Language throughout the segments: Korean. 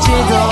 街道。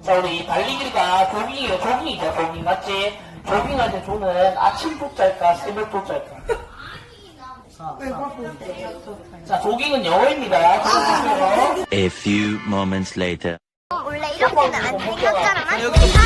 자, 우리 달리기가 조깅이에요. 조깅이죠, 조깅. 맞지? 조깅한테 주는 아침 복자일까, 새벽 복자일까? 아, 네, 자, 조깅은 영어입니다. A few moments later. 원래 이렇게는 안 돼. 아, 네, 네,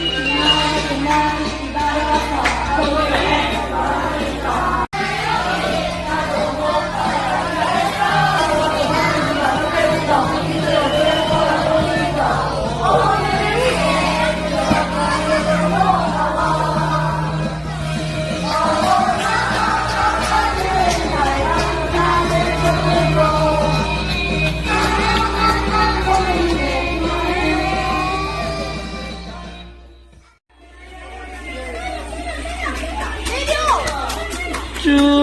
Thank you. You.